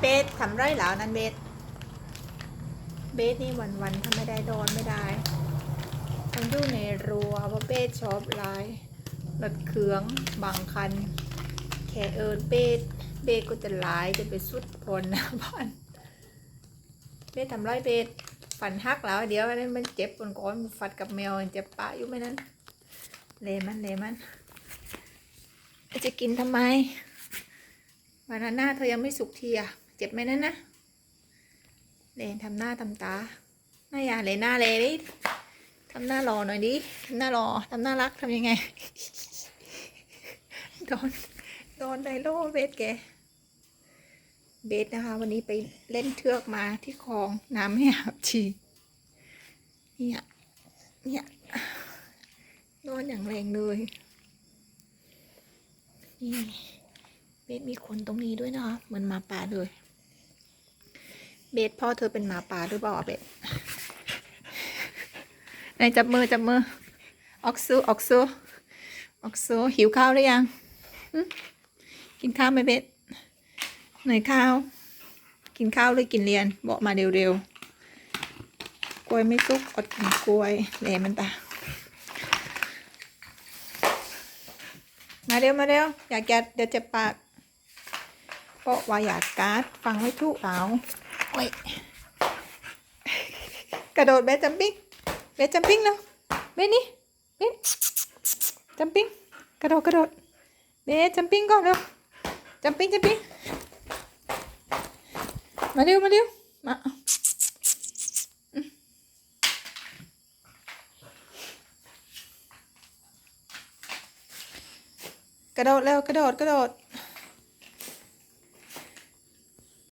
เบสทำไรเหรอนั่นเบสเบสนี่วันวันๆถ้าไม่ได้โดนไม่ได้ต้งอยู่ในรั้วเพราะเบสชอบลายรถเครื่องบางคัน แค่เอินเบสเบสก็จะลายจะไปสุดพลนะบ้านเบสทำไรเบสฝันหักแล้วเดี๋ยวอันนั้นมันเจ็บปนก้อนมันฟัดกับแมวเจ็บปะอยู่ไหมนั้นเลมันเลมันจะกินทำไมบานาน่าเธอยังไม่สุกทีอะ เจ็บไหมนั่นนะเลนทำหน้าทำตาหน้าอย่าเลนหน้าเลยดิทำหน้ารอหน่อยดิทำหน้ารอทำหน้ารักทำยังไงโดนโดนไดโลเบสแกเบสนะคะ วันนี้ไปเล่นเทือกมาที่คลองน้ำไม่อาบชีเนี่ยเนี่ยโดนอย่างแรงเลยนี่เบสมีขนตรงนี้ด้วยนะคะเหมือนหมาป่าเลย เบสพ่อเธอเป็นหมาป่าหรือเปล่าเบสไหนจับมือจับมือ ออกซูออกซูออกซูหิวข้าวหรือยัง กินข้าวไหมเบสหนข้าว กินข้าวหรือกินเรียนบอกมาเร็วๆ กล้วยไม่สุกอดกินกล้วยแหลมันตา มาเร็วมาเร็วอยากแกะเดี๋ยวเจ็บปากเพราะว่าอยากการ์ดฟังไม่ถูกเอา กระโดดเบสจัมปิ้งเบสจัมปิ้งแล้วเบสนี่เบสจัมปิ้งกระโดดกระโดดเบสจัมปิ้งก่อนเร็วจัมปิ้งจัมปิ้งมาเร็วมาเร็วมากระโดดเร็วกระโดดกระโดด